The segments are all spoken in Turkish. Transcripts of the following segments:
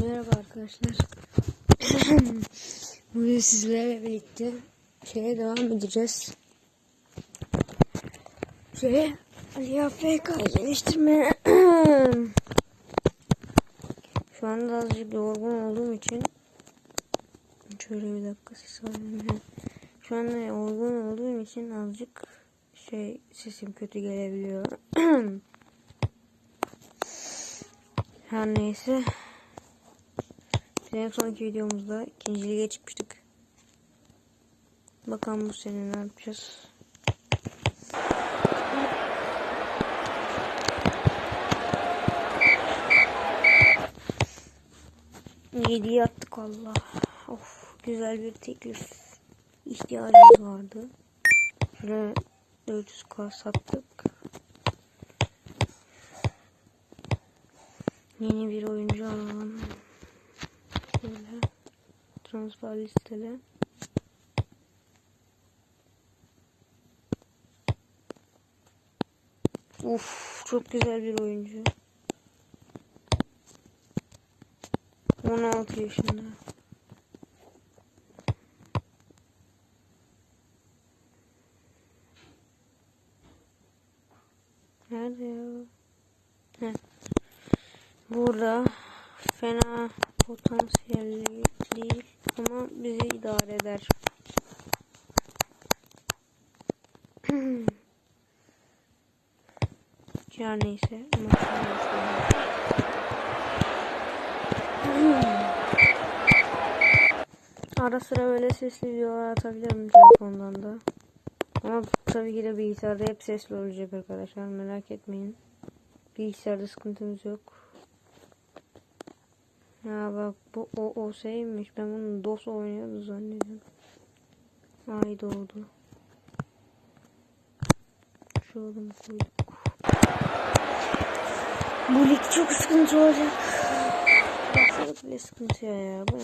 Merhaba arkadaşlar. Bugün sizlerle birlikte şeye devam edeceğiz. Şeye Ali AFK geliştirme. Şu anda azıcık yorgun olduğum için şöyle bir dakika ses alayım. Şu anda yorgun olduğum için azıcık şey sesim kötü gelebiliyor. Her neyse. En sonki videomuzda ikinci lige çıkmıştık. Bakalım bu sene ne yapacağız. Yediye attık Allah. Of güzel bir teklif. İhtiyacımız vardı. Şöyle 400k sattık. Yeni bir oyuncu alalım. Şöyle transfer listele. Uf çok güzel bir oyuncu. 16 yaşında. Nerede ya? Heh. Burada fena potansiyelli değil ama bizi idare eder. Her neyse. Ara sıra böyle sesli videolar atabilirim telefondan da. Ama tabii ki de bilgisayarda hep sesli olacak arkadaşlar merak etmeyin. Bilgisayarda sıkıntımız yok. Ya bak bu o o şeymiş. Ben bunu DOS oynuyordu zannediyorum. Ay doğdu. Şu oğlum koyduk. Bu lig çok sıkıntı olacak. Başladık bile sıkıntıya ya. Bu ne?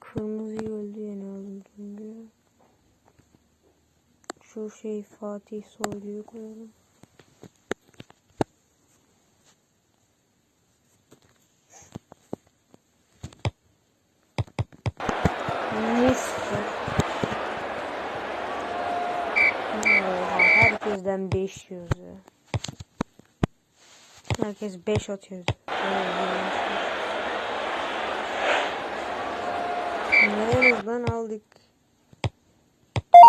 Kırmızı öldü yeni aldım çünkü. Şu şey Fatih Soylu'yu koyalım. Neyse. Oha, 500 ya. Herkes 5 atıyor. Nereden aldık?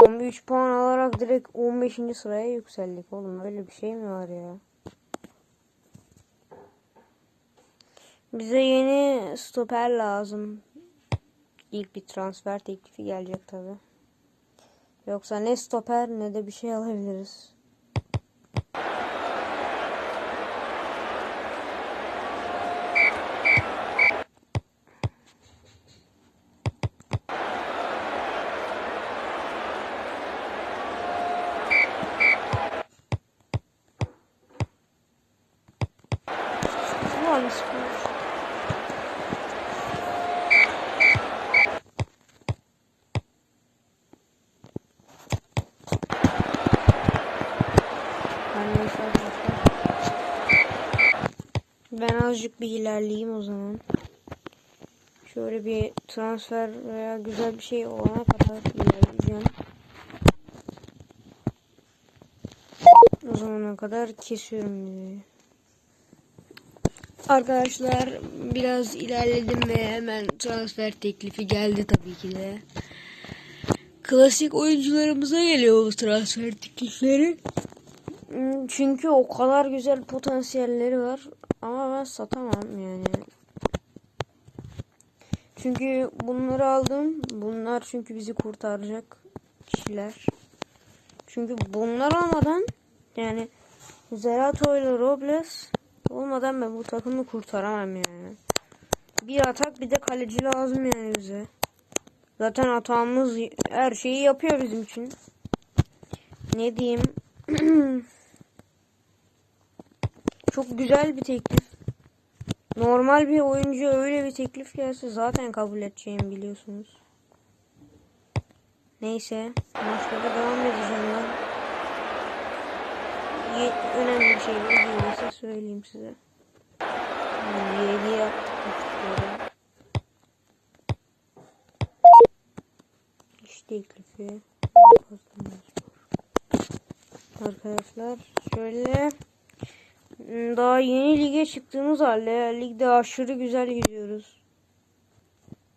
13 puan alarak direkt 15. sıraya yükseldik oğlum. Öyle bir şey mi var ya? Bize yeni stoper lazım. İlk bir transfer teklifi gelecek tabi. Yoksa ne stoper ne de bir şey alabiliriz. Ulan spor. Her neyse arkadaşlar. Ben azıcık bir ilerleyeyim o zaman. Şöyle bir transfer veya güzel bir şey olana kadar ilerleyeceğim. O zamana kadar kesiyorum videoyu. Arkadaşlar biraz ilerledim ve hemen transfer teklifi geldi tabii ki de. Klasik oyuncularımıza geliyor bu transfer teklifleri. Hmm, Çünkü o kadar güzel potansiyelleri var. Ama ben satamam yani. Çünkü bunları aldım. Bunlar çünkü bizi kurtaracak kişiler. Çünkü bunlar olmadan yani Zerato ile Robles olmadan ben bu takımı kurtaramam yani. Bir atak bir de kaleci lazım yani bize. Zaten atağımız her şeyi yapıyor bizim için. Ne diyeyim? Çok güzel bir teklif. Normal bir oyuncu öyle bir teklif gelse zaten kabul edeceğim biliyorsunuz. Neyse maçlara devam edeceğim ben. Ye önemli bir şey değilse söyleyeyim size. Yani yedi teklifi. Arkadaşlar şöyle daha yeni lige çıktığımız halde ligde aşırı güzel gidiyoruz.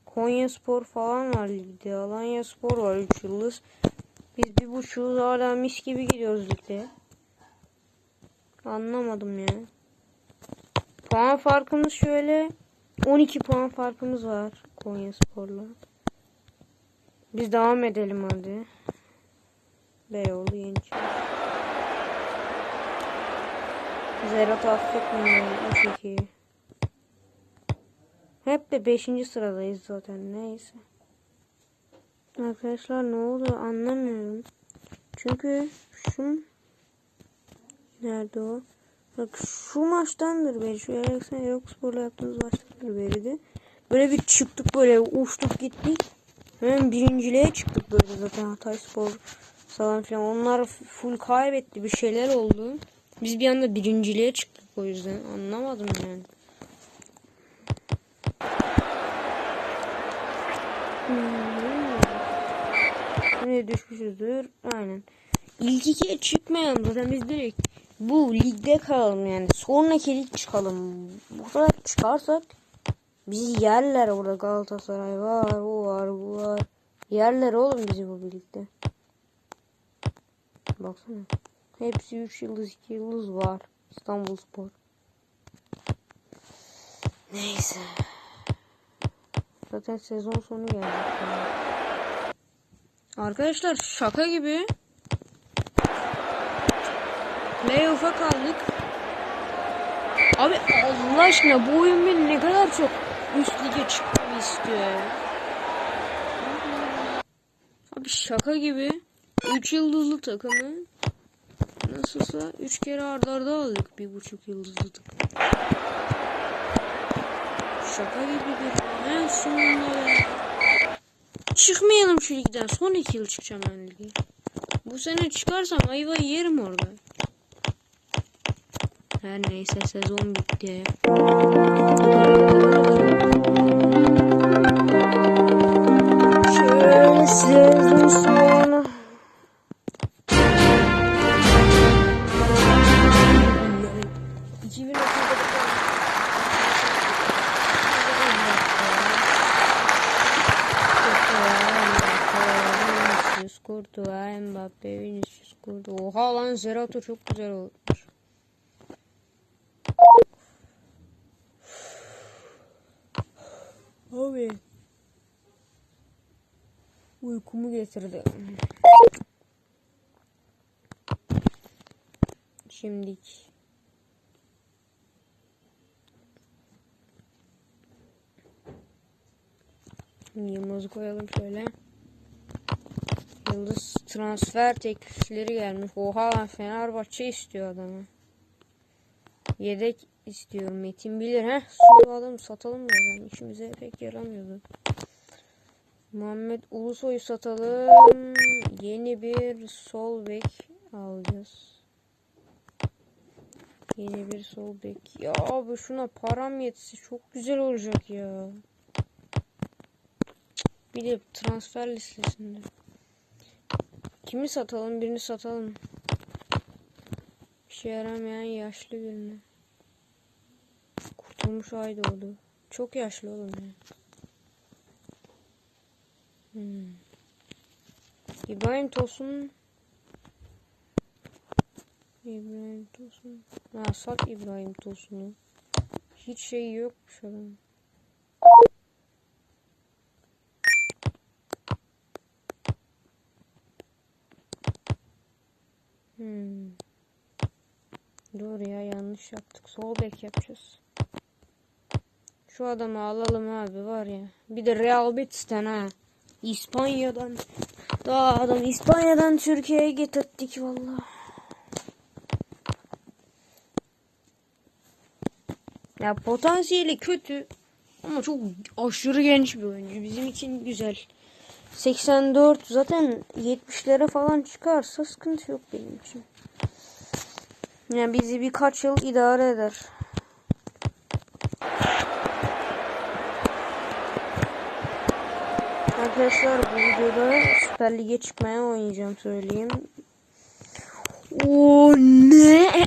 Konya Spor falan var ligde. Alanya Spor var 3 yıldız. Biz bir buçuğuz hala mis gibi gidiyoruz ligde. Anlamadım ya. Puan farkımız şöyle 12 puan farkımız var Konya Spor'la. Biz devam edelim hadi. Beyoğlu Yeniçeri. Zerat affetmiyor 3-2. Hep de 5. sıradayız zaten neyse. Arkadaşlar ne oldu anlamıyorum. Çünkü şu nerede o? Bak şu maçtandır beri. Şu Eriksen Erokspor'la yaptığımız maçtandır beri de. Böyle bir çıktık böyle uçtuk gittik. Hemen birinciliğe çıktık böyle zaten Hatay Spor falan filan. Onlar full kaybetti bir şeyler oldu. Biz bir anda birinciliğe çıktık o yüzden. Anlamadım yani. Hmm. Ne düşmüşüzdür? Aynen. İlk ikiye çıkmayalım zaten biz direkt bu ligde kalalım yani. Sonraki lig çıkalım. Bu sefer çıkarsak bizi yerler orada Galatasaray var, o var, bu var. Yerler oğlum bizi bu birlikte. Baksana. Hepsi 3 yıldız 2 yıldız var. İstanbul Spor. Neyse. Zaten sezon sonu geldi. Arkadaşlar şaka gibi. Playoff'a kaldık. Abi Allah aşkına bu oyun beni ne kadar çok üst lige çıkmamı istiyor. Abi şaka gibi. 3 yıldızlı takımı nasılsa 3 kere arda arda aldık. 1,5 yıldızlı takım. Şaka gibidir. En sonunda ya. Çıkmayalım şu ligden. Son 2 yıl çıkacağım ben lige. Bu sene çıkarsam ayvayı yerim orada. Her neyse sezon bitti. Şöyle Lan Zerato çok güzel olmuş. Abi. Uykumu getirdi. Şimdik. Yıldız koyalım şöyle. Yıldız transfer teklifleri gelmiş. Oha lan Fenerbahçe istiyor adamı. Yedek istiyorum. Metin bilir he. Su alalım satalım ya. Yani işimize pek yaramıyordu. Muhammed Ulusoy'u satalım. Yeni bir sol bek alacağız. Yeni bir sol bek. Ya abi şuna param yetse çok güzel olacak ya. Bir de transfer listesinde. Kimi satalım? Birini satalım. Bir şey yaramayan yaşlı birini. Kurtulmuş ay doğdu. Çok yaşlı oğlum ya. Hmm. İbrahim Tosun. İbrahim Tosun. Ha sat İbrahim Tosun'u. Hiç şey yokmuş adam. Hmm. Dur ya yanlış yaptık. Sol bek yapacağız. Şu adamı alalım abi var ya. Bir de Real Betis'ten ha. İspanya'dan. Daha adam İspanya'dan Türkiye'ye getirdik vallahi. Ya potansiyeli kötü ama çok aşırı genç bir oyuncu. Bizim için güzel. 84 zaten 70'lere falan çıkarsa sıkıntı yok benim için. Yani bizi birkaç yıl idare eder. arkadaşlar bu videoda Süper Lig'e çıkmaya oynayacağım söyleyeyim. O ne?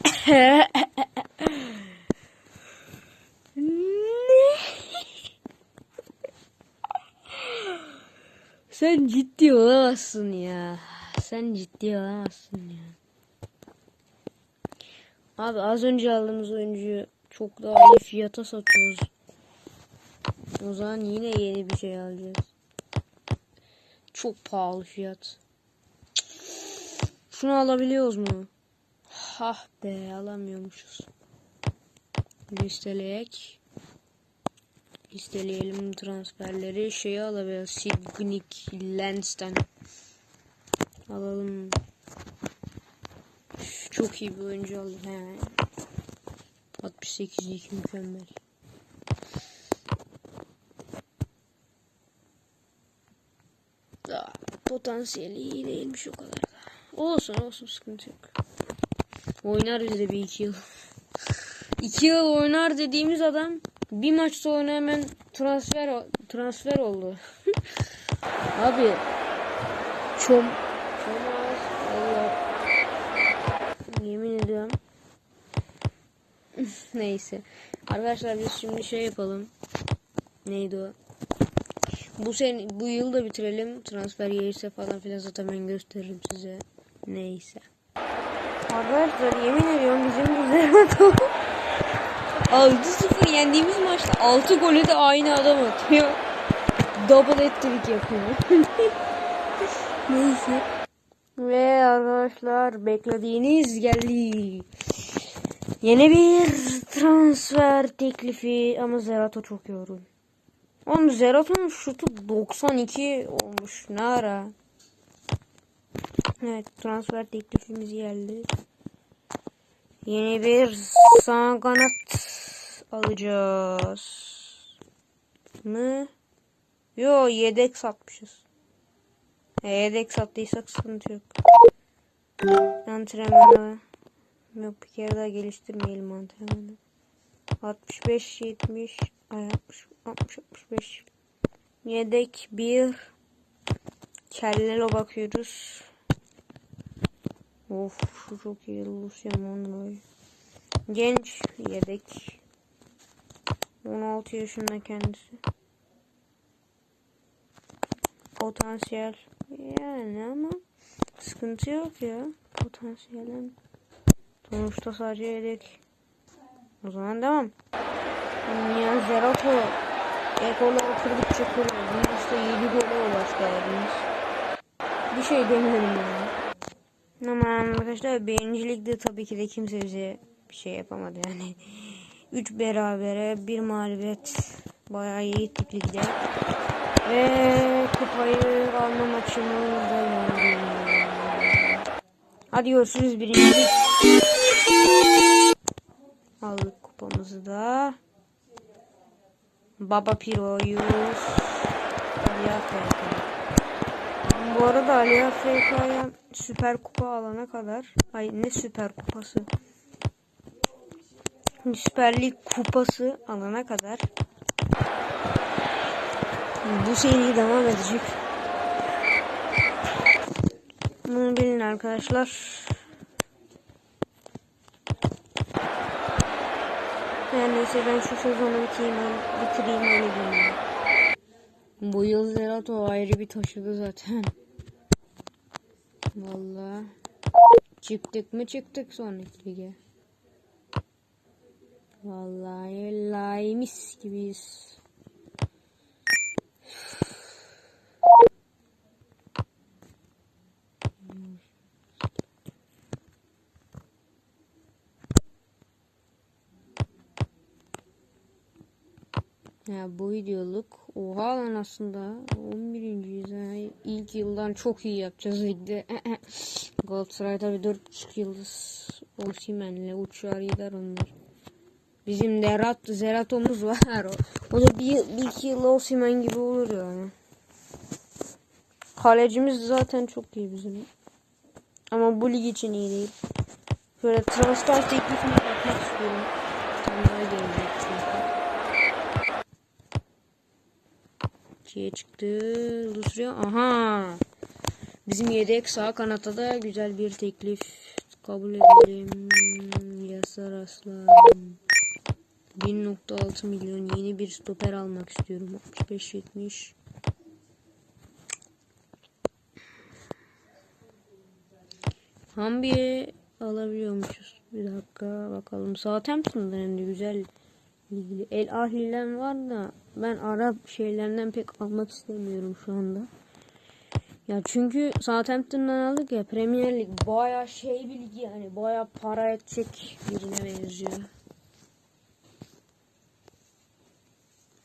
ne? Sen ciddi olamazsın ya. Sen ciddi olamazsın ya. Abi az önce aldığımız oyuncuyu çok daha iyi fiyata satıyoruz. O zaman yine yeni bir şey alacağız. Çok pahalı fiyat. Şunu alabiliyoruz mu? Hah be alamıyormuşuz. Listeleyek. Listeleyelim transferleri. Şeyi alabiliriz. Signik Lens'ten. Alalım. Çok iyi bir oyuncu aldı. He. 68'lik mükemmel. Daha potansiyeli iyi değilmiş o kadar da. Olsun olsun sıkıntı yok. Oynar bize bir iki yıl. iki yıl oynar dediğimiz adam bir maç sonra hemen transfer transfer oldu. Abi çom çomaz Allah yemin ediyorum. Neyse. Arkadaşlar biz şimdi şey yapalım. Neydi o? Bu sen bu yıl da bitirelim. Transfer gelirse falan filan zaten ben gösteririm size. Neyse. Arkadaşlar yemin ediyorum bizim Zerato 6-0 yendiğimiz maçta 6 golü de aynı adam atıyor. Double hat-trick yapıyor. Neyse. Ve arkadaşlar beklediğiniz geldi. Yeni bir transfer teklifi ama Zerato çok yorgun. Oğlum Zerato'nun şutu 92 olmuş. Ne ara? Evet transfer teklifimiz geldi. Yeni bir sağ kanat alacağız. Mı? Yo yedek satmışız. E, yedek sattıysak sıkıntı yok. Antrenmanı yok bir kere daha geliştirmeyelim antrenmanı. 65 70 ay 60 60 65 yedek bir Kellelo bakıyoruz. Of şu çok iyi Lucia Monroy. Genç yedek. 16 yaşında kendisi. Potansiyel yani ama sıkıntı yok ya potansiyelin. Sonuçta sadece yedek. O zaman devam. Ya Zerato ekolları kırdıkça kırıyor. Bu maçta 7 gole ulaştı abimiz. Bir şey demiyorum yani. Ama arkadaşlar birincilikte tabii ki de kimse bize bir şey yapamadı yani. 3 berabere bir mağlubiyet bayağı iyi ligde. Ve kupayı alma maçını da yendim. Hadi görüşürüz birincilik. Aldık kupamızı da. Baba Piro'yuz. Ali. Bu arada Ali AFK'ya süper kupa alana kadar. Ay ne süper kupası. Süper Lig kupası alana kadar. Bu seri devam edecek. Bunu bilin arkadaşlar. Her neyse ben şu sezonu bitireyim, bitireyim öyle diyeyim. Bu yıl Zerato ayrı bir taşıdı zaten. Vallahi. Çıktık mı çıktık sonraki lige. Vallahi lay mis gibiyiz. Ya bu videoluk oha lan aslında 11. ha. İlk yıldan çok iyi yapacağız ligde. Galatasaray'da bir 4.5 yıldız Osimhen'le uçar gider onlar. Bizim Derat, Zeratomuz var o. O da bir, bir iki yıl Osimhen gibi olur yani. Kalecimiz zaten çok iyi bizim. Ama bu lig için iyi değil. Şöyle transfer teklifine bakmak istiyorum. Onlara gelecek çünkü. 2'ye çıktı. Lusrio. Aha. Bizim yedek sağ kanata da güzel bir teklif kabul edelim. Yasar Aslan. 1.6 milyon yeni bir stoper almak istiyorum. 65-70. Hambi'ye alabiliyormuşuz. Bir dakika bakalım. Southampton'da hem de güzel ilgili. El Ahli'den var da ben Arap şeylerinden pek almak istemiyorum şu anda. Ya çünkü Southampton'dan aldık ya Premier Lig baya şey bir lig yani baya para edecek birine benziyor.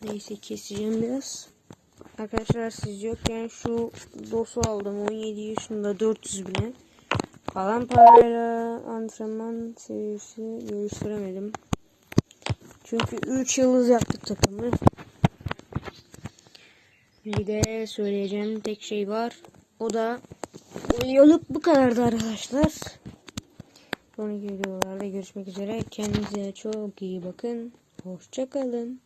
Neyse keseceğim biraz. Arkadaşlar siz yokken şu dosu aldım 17 yaşında 400 bine. Kalan parayla antrenman seviyesi geliştiremedim. Çünkü 3 yıldız yaptık takımı. Bir de söyleyeceğim tek şey var. O da oyunculuk bu kadardı arkadaşlar. Sonraki videolarda görüşmek üzere. Kendinize çok iyi bakın. Hoşçakalın.